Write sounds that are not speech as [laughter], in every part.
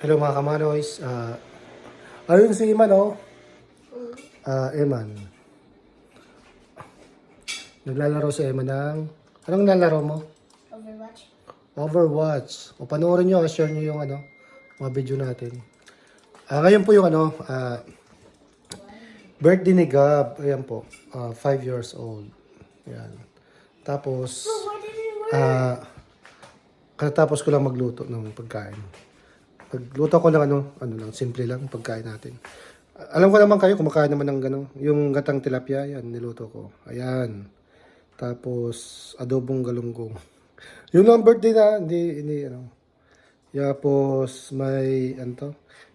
Hello mga kamanoys. Ah, ayun si Iman oh. Ah, Eman. Naglalaro si Eman ng... Anong nalaro mo? Overwatch. Overwatch. O panoorin nyo, share nyo yung ano, mga video natin. Ah, ngayon po yung ano, ah, birthday ni Gab. Ayan po, 5 years old. Ayan. Tapos, ah, katapos ko lang magluto ng pagkain. Pagluto ko lang ano, ano lang, simple lang pagkain natin. Alam ko naman kayo, kumakain naman ng gano, yung gatang tilapia, yan, niluto ko. Ayan. Tapos, adobong galunggong. Yun lang ang birthday na, hindi, hindi, ano. Tapos, may, ano to,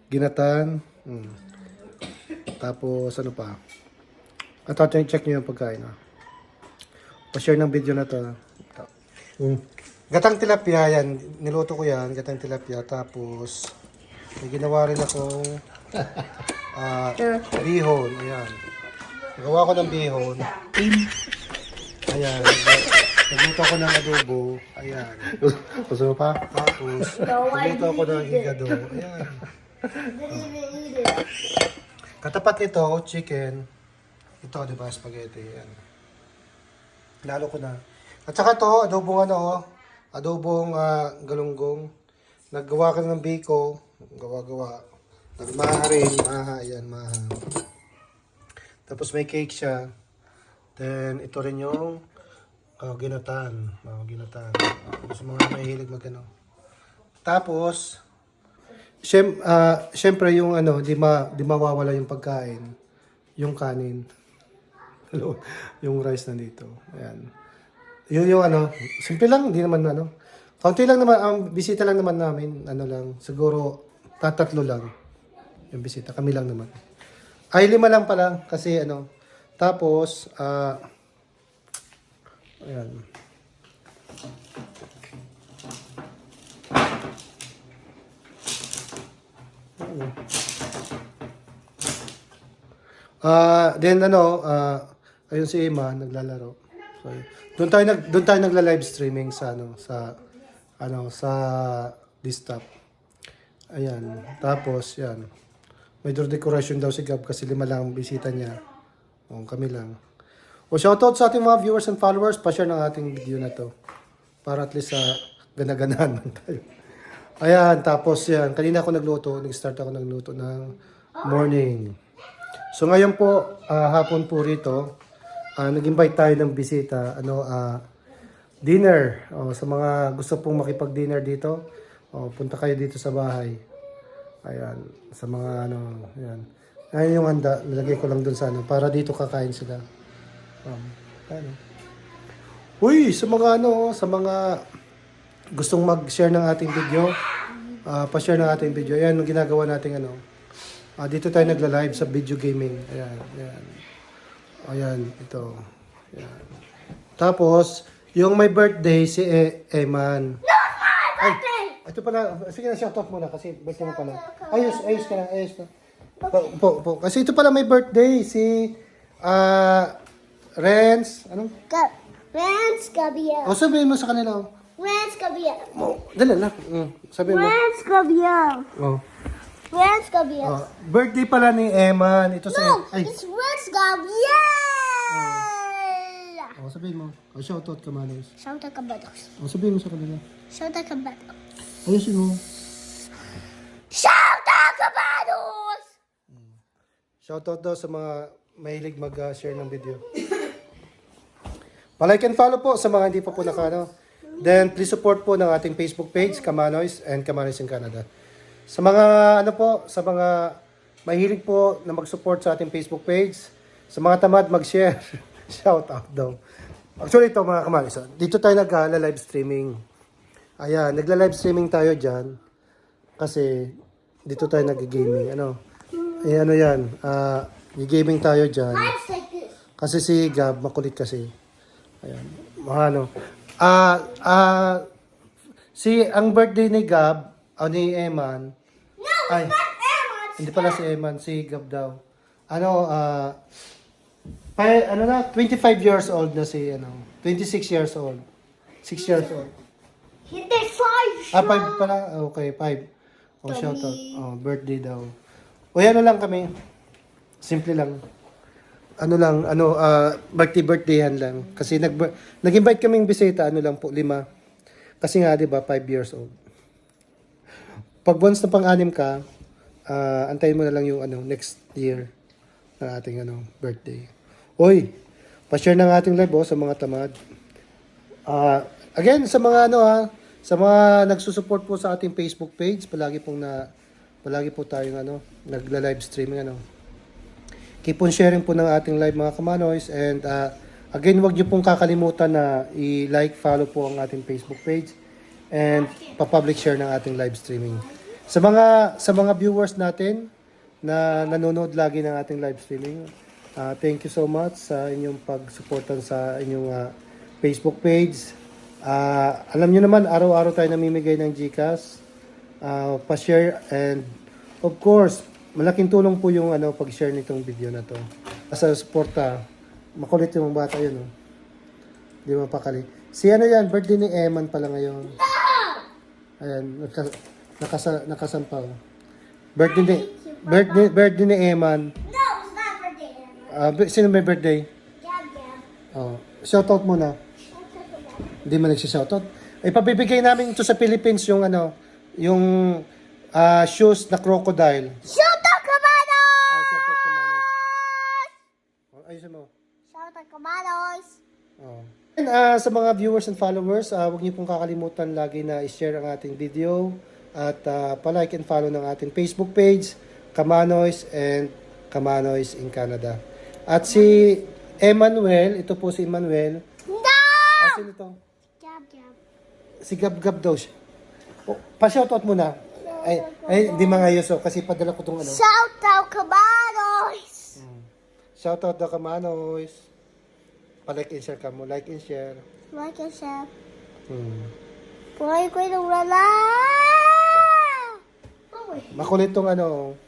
ginatan. Hmm. Tapos, ano pa. At check, nyo yung pagkain, ha. Pa-share ng video na to. Hmm. Gatang tilapia, yan. Niluto ko yan, gatang tilapia. Tapos, may ginawa rin akong [laughs] ah, bihon. Ayan. Gawa ko ng bihon. Ayan. Nagluto ako ng adobo. Ayan. Gusto mo pa? Tapos, nagluto ako ng higado. Ayan. Katapat nito, chicken. Ito, di ba, spaghetti. Ayan. Lalo ko na. At saka to, adobong ano, oh. Adobong ah, galunggong. Naggawa ka ng biko. Gawa-gawa. Nagmaha rin. Maha, ayan, maha. Tapos may cake siya. Then, ito rin yung uh, ginatan. Mga ginatan. Uh, sa mga mahilig mag ano. Tapos, syem, ah, syempre yung ano, di, ma, di mawawala yung pagkain. Yung kanin. [laughs] Yung rice nandito. Ayan. Yun yung ano, simple lang, hindi naman ano. Kaunti lang naman, ang bisita lang naman namin, ano lang, siguro tatatlo lang yung bisita. Kami lang naman. Ay, lima lang pala, kasi ano, tapos, ah, ayan. Ah, then ano, ah, ayun si Emma naglalaro. So, doon tayo nag doon tayo nagla-live streaming sa ano, sa ano, sa desktop. Ayan. Tapos, yan. May door decoration daw si Gab kasi lima lang ang bisita niya. O, kami lang. O, shoutout sa ating mga viewers and followers. Pa-share ng ating video na to. Para at least sa gana-ganahan man tayo. Ayan, tapos yan. Kanina ako nagluto. Nag-start ako nagluto ng morning. So ngayon po, ah, hapon po rito, ah, nag-invite tayo ng bisita, ano, ah, dinner. O, sa mga gusto pong makipag-dinner dito, o, punta kayo dito sa bahay. Ayan, sa mga ano, ayan. Ayan yung handa, nilagay ko lang dun sa ano, para dito kakain sila. Um, ano. Uy, sa mga ano, sa mga gustong mag-share ng ating video, ah, pa-share ng ating video. Ayan, yung ginagawa nating ano, Ah, dito tayo nagla-live sa video gaming. Ayan, ayan. Ayan, ito. Ayan. Tapos, yung may birthday si e Eman. Ay, ito pala, sige na shout out muna kasi birthday mo pala. Ayos, ayos ka na, ayos na. Po, po, po. Kasi ito pala may birthday si ah Renz, anong? Go. Rance Gabriel. O sabihin mo sa kanila. oh. Rance Gabriel. Oh, dali lang. Mm, sabihin mo. Rance Gabriel. Oh. Rance Gabriel. oh. Birthday pala ni Eman. Ito. No, Ay, it's Rance Gabriel. Oh, sabihin mo. Oh, shout out ka, Manos. Shout out kabatos. Oh, sabihin mo sa kanila. Shout out kabatos. Ayusin mo. Shout out kabatos! Shoutout daw sa mga mahilig mag-share ng video. Palike and follow po sa mga hindi pa po nakano. Then please support po ng ating Facebook page, Kamanoys and Kamanoys in Canada. Sa mga ano po, sa mga mahilig po na mag-support sa ating Facebook page, sa mga tamad mag-share, [laughs] shout out daw. Actually ito mga Kamanoys, ah, dito tayo nag-live streaming. Ayan, nagla-live streaming tayo dyan. Kasi dito tayo nag-gaming. Ano? Eh, ano yan? Ah, gaming tayo dyan. Kasi si Gab, makulit kasi. Ayan. Ano? Ah, ah, si, ang birthday ni Gab, o ni Eman, No, ay, Emma. hindi pala si Eman, si Gab daw. Ano, ah, pa, ano na, 25 years old na si, ano, 26 years old. 6 years old. Did five Ah, 5 pala, okay, 5. Oh, shout out. Oh, birthday daw. O ano lang kami. Simple lang. Ano lang, ano, ah, birthday birthdayhan lang. Kasi nag nag-invite kaming bisita, ano lang po, lima. Kasi nga, di ba, five years old. Pag once na pang-anim ka, ah, antayin mo na lang yung ano, next year ng ating ano, birthday. Oy, pa-share ng ating live oh, sa mga tamad. Ah, again, sa mga ano ha, sa mga nagsusupport po sa ating Facebook page, palagi pong na palagi po tayong ano, nagla-live streaming ano. Keep on sharing po ng ating live mga kamanoys and ah, again, wag niyo pong kakalimutan na i-like, follow po ang ating Facebook page and pa-public share ng ating live streaming. Sa mga sa mga viewers natin na nanonood lagi ng ating live streaming, ah, thank you so much sa inyong pagsuportan sa inyong ah, Facebook page. Ah, alam niyo naman, araw-araw tayo namimigay ng GCash. Ah, pa-share and of course, malaking tulong po yung ano pag-share nitong video na to. Sa suporta, makulit yung bata yun, oh. Di mapakali. Si ano yan, birthday ni Eman pala ngayon. Ayan, naka, nakasa, nakasampaw. Birthday ni, birthday, birthday ni Eman. Bi- sino may birthday? Oh, shoutout muna. Hindi man nagsi-shoutout. Ay pabibigay namin ito sa Philippines yung ano, yung ah, shoes na crocodile. Shout out, Kamanos! Ah, shoutout ka Manny. Oh, ayusin mo. Shout out, Kamanos! Oh. And, ah, sa mga viewers and followers, ah, huwag niyo pong kakalimutan lagi na i-share ang ating video at ah, pa-like and follow ng ating Facebook page, Kamanoys and Kamanoys in Canada. At si Emmanuel, ito po si Emmanuel. No! Ah, sino to? Gab, gab. Si Gab Gab daw siya. Oh, pa-shoutout muna. Ay, ay, hindi mga yoso kasi padala ko tong ano. Shout out, Kamanos! Shoutout daw Kamanoys. Pa-like and share ka mo. Like and share. Like and share. Hmm. Buhay ko yung wala! Oh, Makulit tong ano,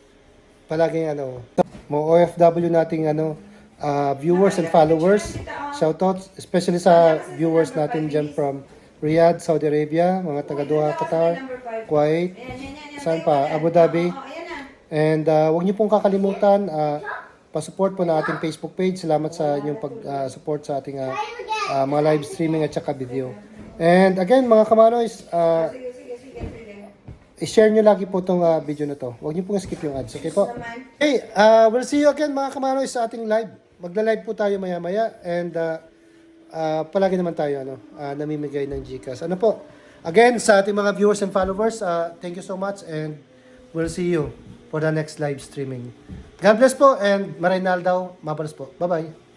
palaging ano, mga OFW nating ano, ah, viewers and followers. Shoutouts, especially sa viewers natin dyan from Riyadh, Saudi Arabia, mga taga Doha, Qatar, Kuwait, saan pa, Abu Dhabi. And uh, huwag niyo pong kakalimutan, uh, pa-support po na ating Facebook page. Salamat sa inyong pag-support sa ating ah, ah, mga live streaming at saka video. And again, mga kamanoys, uh, i-share nyo lagi po itong ah, video na to. Huwag niyo pong skip yung ads. Okay po? Hey, uh, we'll see you again mga kamanoys sa ating live. Magla-live po tayo maya-maya. And uh, uh, palagi naman tayo ano, ah, namimigay ng Gcash. Ano po? Again, sa ating mga viewers and followers, ah, thank you so much and we'll see you for the next live streaming. God bless po and Marinal daw. Mabalas po. Bye-bye.